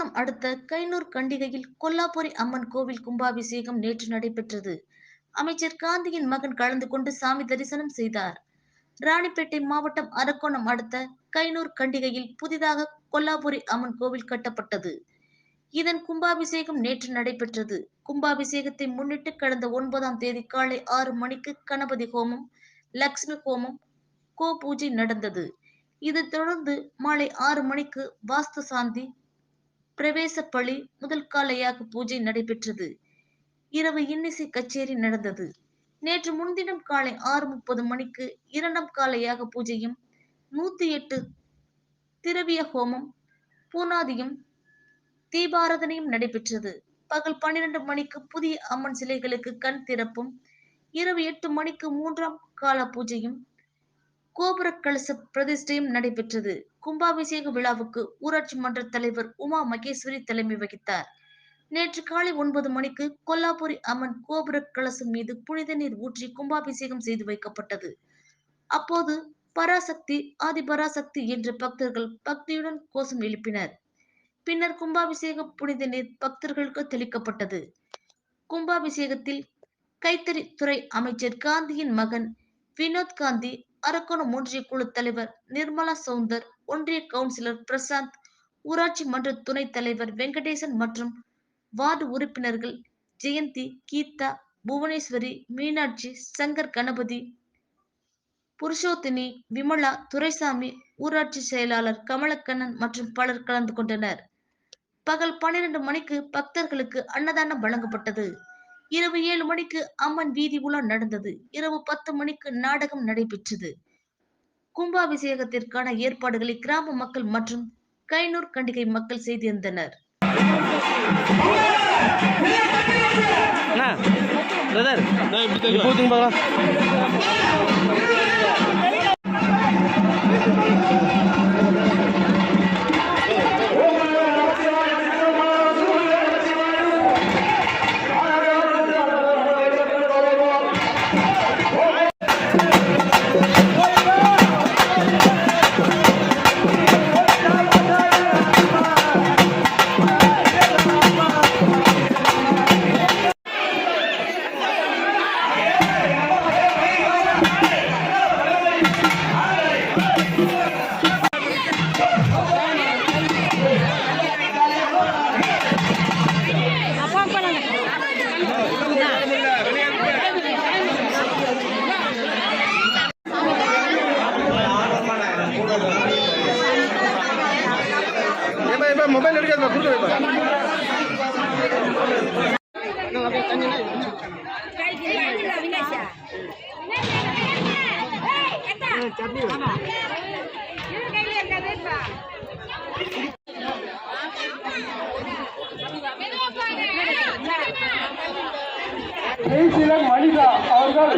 மாகாணம் அடுத்த கைனூர் கண்டிகையில் கொல்லாபுரி அம்மன் கோவில் கும்பாபிஷேகம் நேற்று நடைபெற்றது. அமைச்சர் காந்தியின் மகன் கலந்து கொண்டு சாமி தரிசனம் செய்தார். ராணிப்பேட்டை மாவட்டம் அரக்கோணம் அடுத்த கைனூர் கண்டிகையில் புதிதாக கொல்லாபுரி அம்மன் கோவில் கட்டப்பட்டது. இதன் கும்பாபிஷேகம் நேற்று நடைபெற்றது. கும்பாபிஷேகத்தை முன்னிட்டு கடந்த ஒன்பதாம் தேதி காலை ஆறு மணிக்கு கணபதி ஹோமம் லக்ஷ்மி ஹோமம் கோ பூஜை நடந்தது. இதைத் தொடர்ந்து மாலை ஆறு மணிக்கு வாஸ்து சாந்தி பிரவேச பலி முதல் காலையாக பூஜை நடைபெற்றது. இரவு இன்னிசை கச்சேரி நடந்தது. நேற்று முன்தினம் காலை ஆறு முப்பது மணிக்கு இரண்டாம் காலையாக பூஜையும் நூத்தி எட்டு திரவிய ஹோமம் பூனாதியும் தீபாராதனையும் நடைபெற்றது. பகல் பன்னிரண்டு மணிக்கு புதிய அம்மன் சிலைகளுக்கு கண் திறப்பும் இரவு எட்டு மணிக்கு மூன்றாம் கால பூஜையும் கோபுர கலச பிரதிஷ்டையும் நடைபெற்றது. கும்பாபிஷேக விழாவுக்கு ஊராட்சி மன்ற தலைவர் உமா மகேஸ்வரி தலைமை வகித்தார். நேற்று காலை ஒன்பது மணிக்கு கொல்லாபுரி அம்மன் கோபுர கலசம் மீது புனித நீர் ஊற்றி கும்பாபிஷேகம் செய்து வைக்கப்பட்டது. அப்போது பராசக்தி ஆதிபராசக்தி என்ற பக்தர்கள் பக்தியுடன் கோஷம் எழுப்பினர். பின்னர் கும்பாபிஷேக புனித நீர் பக்தர்களுக்கு தெளிக்கப்பட்டது. கும்பாபிஷேகத்தில் கைத்தறி துறை அமைச்சர் காந்தியின் மகன் வினோத் காந்தி அரக்கோணம் ஒன்றிய குழு தலைவர் நிர்மலா சவுந்தர் ஒன்றிய கவுன்சிலர் பிரசாந்த் ஊராட்சி மன்ற துணைத் தலைவர் வெங்கடேசன் மற்றும் வார்டு உறுப்பினர்கள் ஜெயந்தி கீதா புவனேஸ்வரி மீனாட்சி சங்கர் கணபதி புருஷோத்தினி விமலா துரைசாமி ஊராட்சி செயலாளர் கமலக்கண்ணன் மற்றும் பலர் கலந்து கொண்டனர். பகல் பன்னிரண்டு மணிக்கு பக்தர்களுக்கு அன்னதானம் வழங்கப்பட்டது. இரவு ஏழு மணிக்கு அம்மன் வீதி உலா நடந்தது. இரவு பத்து மணிக்கு நாடகம் நடைபெற்றது. கும்பாபிஷேகத்திற்கான ஏற்பாடுகளை கிராம மக்கள் மற்றும் கைனூர் கண்டிகை மக்கள் செய்திருந்தனர் பிரதர் ஏப்பா ஏப்பா மொபைல் எடுக்காதுப்பா கொடுக்க மனிதா அவர்கள்